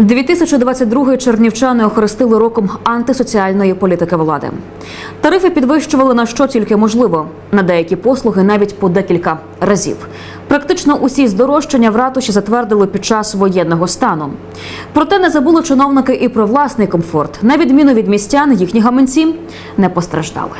2022 чернівчани охрестили роком антисоціальної політики влади. Тарифи підвищували на що тільки можливо, на деякі послуги навіть по декілька разів. Практично усі здорожчання в ратуші затвердили під час воєнного стану. Проте не забули чиновники і про власний комфорт. На відміну від містян, їхні гаманці не постраждали.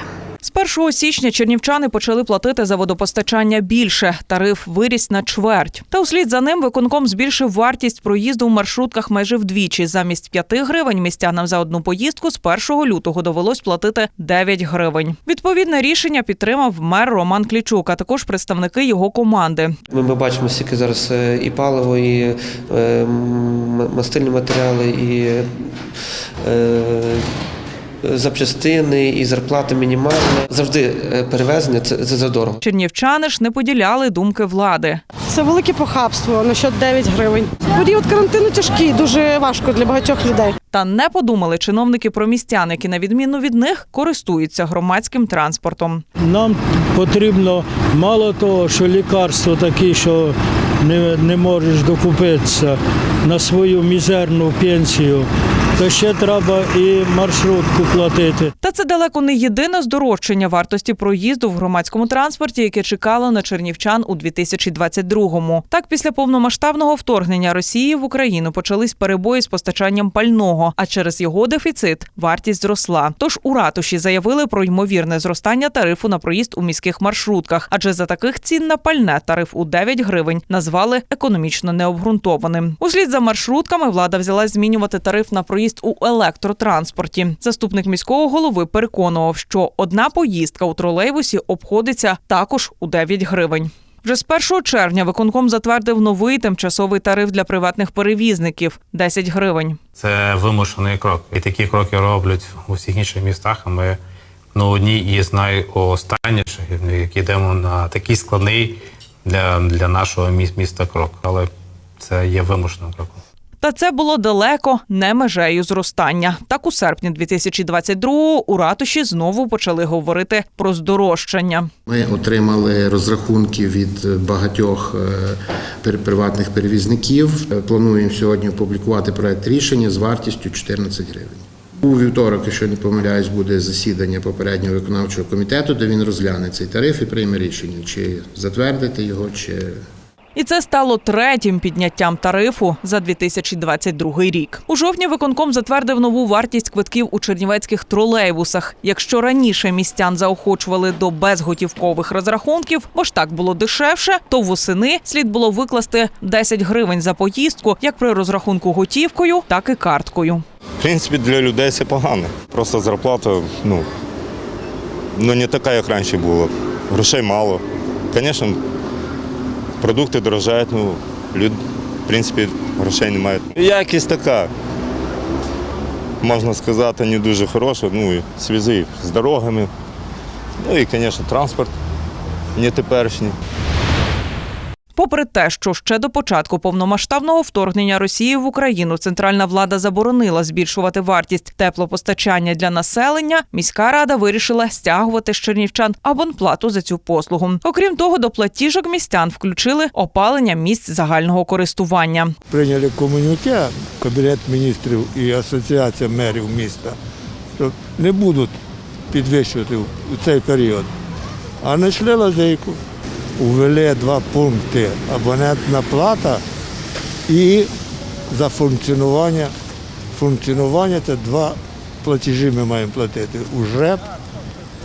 З 1 січня чернівчани почали платити за водопостачання більше. Тариф виріс на чверть. Та услід за ним виконком збільшив вартість проїзду в маршрутках майже вдвічі. Замість 5 гривень містянам за одну поїздку з 1 лютого довелось платити 9 гривень. Відповідне рішення підтримав мер Роман Клічук, а також представники його команди. Ми, ми бачимо, скільки зараз е, і паливо, і е, мастильні матеріали, і е, запчастини, і зарплата мінімальна. Завжди е, перевезення це, це задорого. Чернівчани ж не поділяли думки влади. Це велике похабство на счет 9 гривень. Період карантину тяжкий, дуже важко для багатьох людей. Та не подумали чиновники про містян, які на відміну від них користуються громадським транспортом. Нам потрібно мало того, що лікарство такі, що не, не можеш докупитися на свою мізерну пенсію, то ще треба і маршрутку платити. Та це далеко не єдине здорожчання вартості проїзду в громадському транспорті, яке чекало на чернівчан у 2022-му. Так, після повномасштабного вторгнення Росії в Україну почались перебої з постачанням пального, а через його дефіцит вартість зросла. Тож у ратуші заявили про ймовірне зростання тарифу на проїзд у міських маршрутках, адже за таких цін на пальне тариф у 9 гривень назвали економічно необґрунтованим. Услід за маршрутками влада взялась змінювати тариф на проїзд у електротранспорті. Заступник міського голови переконував, що одна поїздка у тролейбусі обходиться також у 9 гривень. Вже з 1 червня виконком затвердив новий тимчасовий тариф для приватних перевізників 10 гривень. Це вимушений крок. І такі кроки роблять у всіх інших містах. А ми ну, одні із найостанніших, які йдемо на такий складний для, для нашого міста крок. Але це є вимушеним кроком. Та це було далеко не межею зростання. Так у серпні 2022-го у ратуші знову почали говорити про здорожчання. Ми отримали розрахунки від багатьох е, приватних перевізників. Плануємо сьогодні опублікувати проект рішення з вартістю 14 гривень. У вівторок, якщо не помиляюсь, буде засідання попереднього виконавчого комітету, де він розгляне цей тариф і прийме рішення, чи затвердити його, чи І це стало третім підняттям тарифу за 2022 рік. У жовтні виконком затвердив нову вартість квитків у чернівецьких тролейбусах. Якщо раніше містян заохочували до безготівкових розрахунків, бо ж так було дешевше, то восени слід було викласти 10 гривень за поїздку, як при розрахунку готівкою, так і карткою. В принципі, для людей це погано. Просто зарплата, ну, ну не така, як раніше було. Грошей мало. Звісно, продукти дорожають, ну, люди, в принципі, грошей немає. Якість така, можна сказати, не дуже хороша. Ну, і зв'язки з дорогами. Ну і, звісно, транспорт не теперішній. Попри те, що ще до початку повномасштабного вторгнення Росії в Україну центральна влада заборонила збільшувати вартість теплопостачання для населення, міська рада вирішила стягувати з чернівчан абонплату за цю послугу. Окрім того, до платіжок містян включили опалення місць загального користування. Прийняли комуніке Кабінет міністрів і Асоціація мерів міста, що не будуть підвищувати у цей період. А знайшли лазейку. Увели два пункти абонентна плата і за функціонування. Функціонування це два платежі ми маємо платити у ЖЕП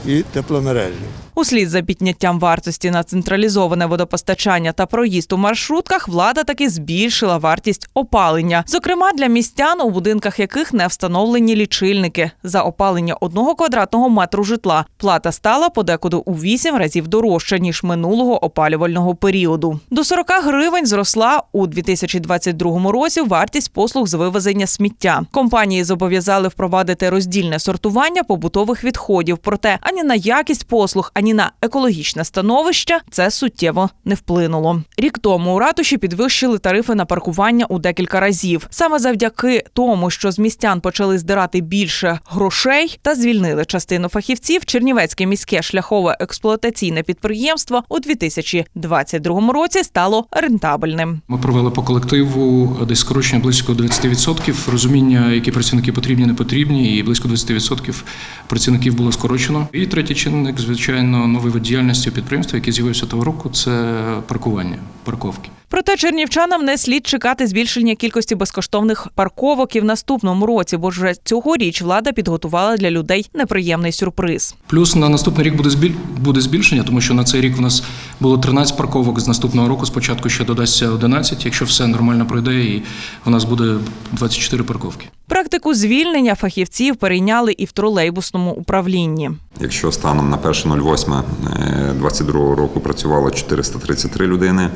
і тепломережі. Услід за підняттям вартості на централізоване водопостачання та проїзд у маршрутках влада таки збільшила вартість опалення. Зокрема, для містян, у будинках яких не встановлені лічильники. За опалення одного квадратного метру житла плата стала подекуди у вісім разів дорожча ніж минулого опалювального періоду. До 40 гривень зросла у 2022 році вартість послуг з вивезення сміття. Компанії зобов'язали впровадити роздільне сортування побутових відходів. Проте ані на якість послуг, ані ані на екологічне становище це суттєво не вплинуло. Рік тому у ратуші підвищили тарифи на паркування у декілька разів. Саме завдяки тому, що з містян почали здирати більше грошей та звільнили частину фахівців, Чернівецьке міське шляхове експлуатаційне підприємство у 2022 році стало рентабельним. Ми провели по колективу десь скорочення близько 20%, розуміння, які працівники потрібні, не потрібні, і близько 20% працівників було скорочено. І третій чинник, звичайно, новий вид діяльності у підприємства, який з'явився того року, це паркування, парковки. Проте чернівчанам не слід чекати збільшення кількості безкоштовних парковок і в наступному році, бо вже цьогоріч влада підготувала для людей неприємний сюрприз. Плюс на наступний рік буде збіль... буде збільшення, тому що на цей рік у нас було 13 парковок. З наступного року спочатку ще додасться 11, якщо все нормально пройде, і у нас буде 24 парковки. Практику звільнення фахівців перейняли і в тролейбусному управлінні. Якщо станом на 1.08.22 року працювало 433 людини,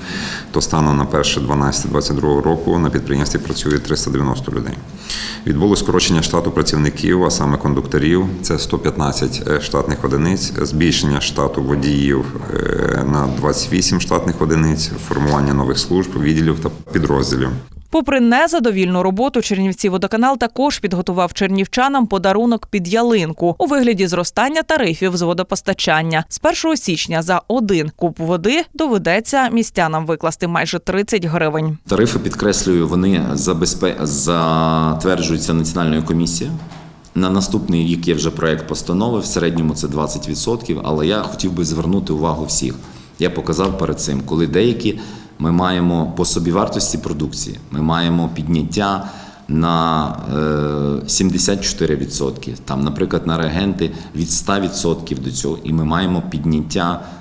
то станом на 1.12.22 року на підприємстві працює 390 людей. Відбулось скорочення штату працівників, а саме кондукторів, це 115 штатних одиниць, збільшення штату водіїв е, на 28 штатних одиниць, формування нових служб, відділів та підрозділів. Попри незадовільну роботу, Чернівці водоканал також підготував чернівчанам подарунок під ялинку у вигляді зростання тарифів з водопостачання. З 1 січня за один куб води доведеться містянам викласти майже 30 гривень. Тарифи підкреслюю, вони затверджуються національною комісією. На наступний рік є вже проект постанови. В середньому це 20%, але я хотів би звернути увагу всіх. Я показав перед цим, коли деякі ми маємо по собівартості продукції, ми маємо підняття на е, 74%, там, наприклад, на реагенти від 100% до цього, і ми маємо підняття е,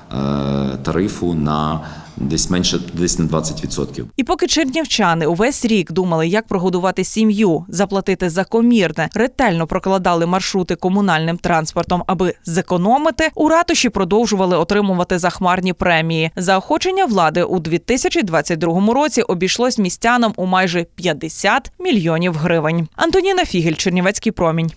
тарифу на десь менше десь на 20%. І поки чернівчани увесь рік думали, як прогодувати сім'ю, заплатити за комірне, ретельно прокладали маршрути комунальним транспортом, аби зекономити, у ратуші продовжували отримувати захмарні премії. Заохочення влади у 2022 році обійшлось містянам у майже 50 мільйонів гривень. Антоніна Фігель, Чернівецький промінь.